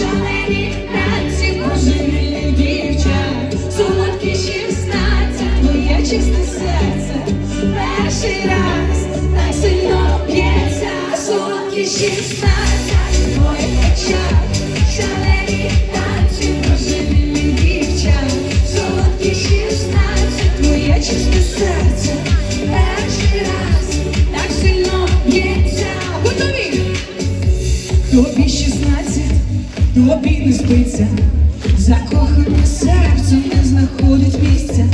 шалені танці божевільних дівчат, солодкі шістнадцять, твоє чисте серце, перший раз так сильно б'ється, солодкі шістнадцять, в твоїх очах, тобі не спиться, закохане серце не знаходить місця,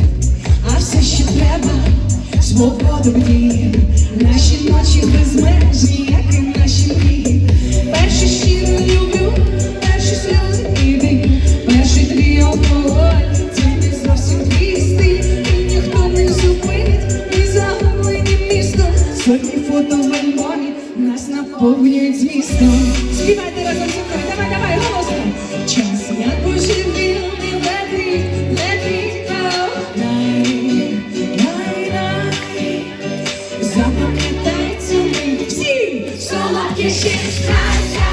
а все, що треба, свобода в дії, наші ночі безмежні, як і наші мрії. Перше щиро люблю, перші сльози і дим, перший твій алкоголь, це не зовсім твій стиль, і ніхто не зупинить, і загублені містом, сотні фото в альбомі нас наповнюють змістом. Солодкі шістнадцять в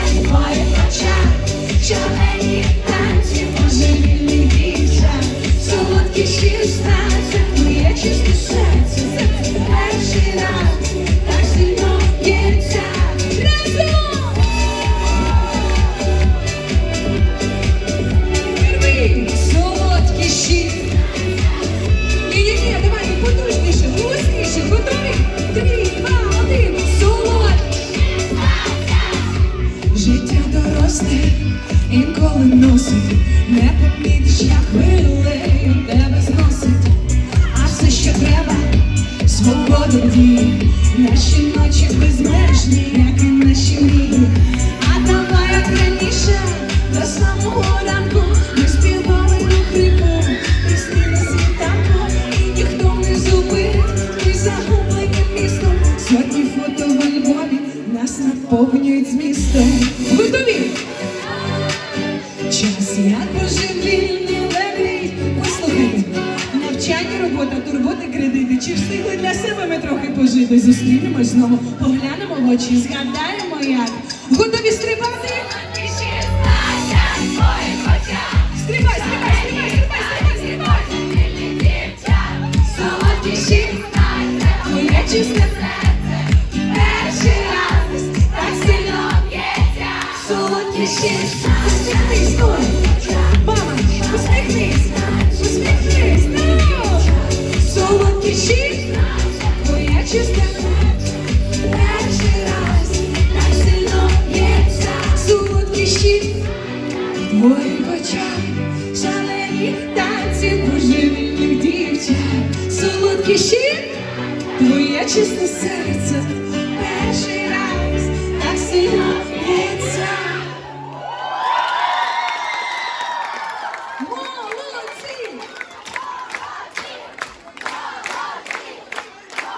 інколи носить, не помітиш, як хвилею тебе зносить. А все, що треба, свобода в наші ночі безмежні, як і наші мрії. А давай, як раніше, до самого ранку, ми співали на хрипу, пісні на світанку, ніхто не зупинить, ми загублені містом. Сотні фото в альбомі нас наповнюють змістом. Готові? Як вільний легкий? Послухайте, навчання, робота, турботи, кредити. Чи встигли для себе ми трохи пожити? Зустрінемось знову, поглянемо в очі, згадаємо як. Готові стрибати? Твоїх очах шалені танці божевільних дівчат, солодкі щі, твоє чисте серце,